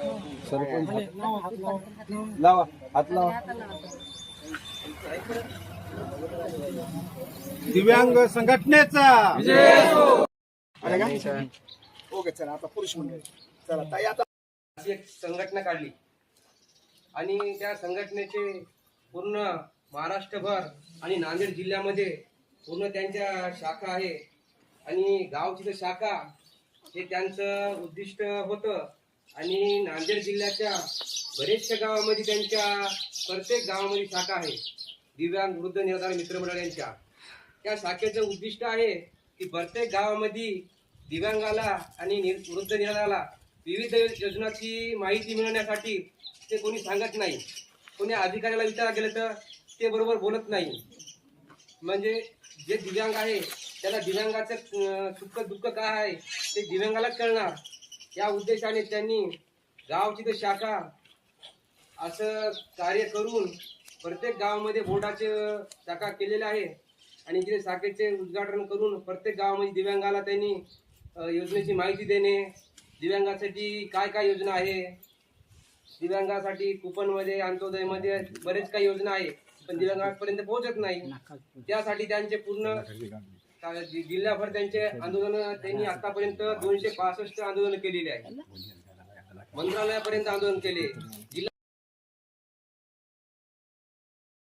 सरपंच. लावा हात लावा. दिव्यांग संघटनेचा. ओके चला आता पुरुष मंडळी. चला ताई आता अशी एक संघटना काढली. आणि त्या संघटनेचे पूर्ण महाराष्ट्रभर आणि नांदेड जिल्ह्यामध्ये पूर्ण त्यांच्या शाखा आहे. आणि गावची शाखा हे त्यांचं उद्दिष्ट होतं. आणि नांदेड जिल्ह्याच्या बरेचशा गावामध्ये त्यांच्या प्रत्येक गावामध्ये शाखा आहे. दिव्यांग वृद्ध निराधार मित्रमंडळ यांच्या त्या शाखेचं उद्दिष्ट आहे की प्रत्येक गावामध्ये दिव्यांगाला आणि निर- वृद्ध निराधाराला विविध योजनाची माहिती मिळवण्यासाठी ते कोणी सांगत नाही. कोणी अधिकाऱ्याला विचारा गेलं तर ते बरोबर बोलत नाही. म्हणजे जे दिव्यांग आहे त्याला दिव्यांगाचं सुख दुःख काय आहे ते दिव्यांगालाच कळणार. या उद्देशाने त्यांनी गावची तर शाखा असं कार्य करून प्रत्येक गावामध्ये बोर्डाचे शाखा केलेल्या आहे. आणि तिथे शाखेचे उद्घाटन करून प्रत्येक गावामध्ये दिव्यांगाला त्यांनी योजनेची माहिती देणे दिव्यांगासाठी काय काय योजना आहे दिव्यांगासाठी कुपनमध्ये अंत्योदयमध्ये बरेच काही योजना आहे पण दिव्यांगापर्यंत पोहोचत नाही. त्यासाठी त्यांचे पूर्ण जिल्ह्याभर त्यांचे आंदोलन त्यांनी आतापर्यंत दोनशे पासष्ट आंदोलन केलेले आहे. मंत्रालयापर्यंत आंदोलन केले.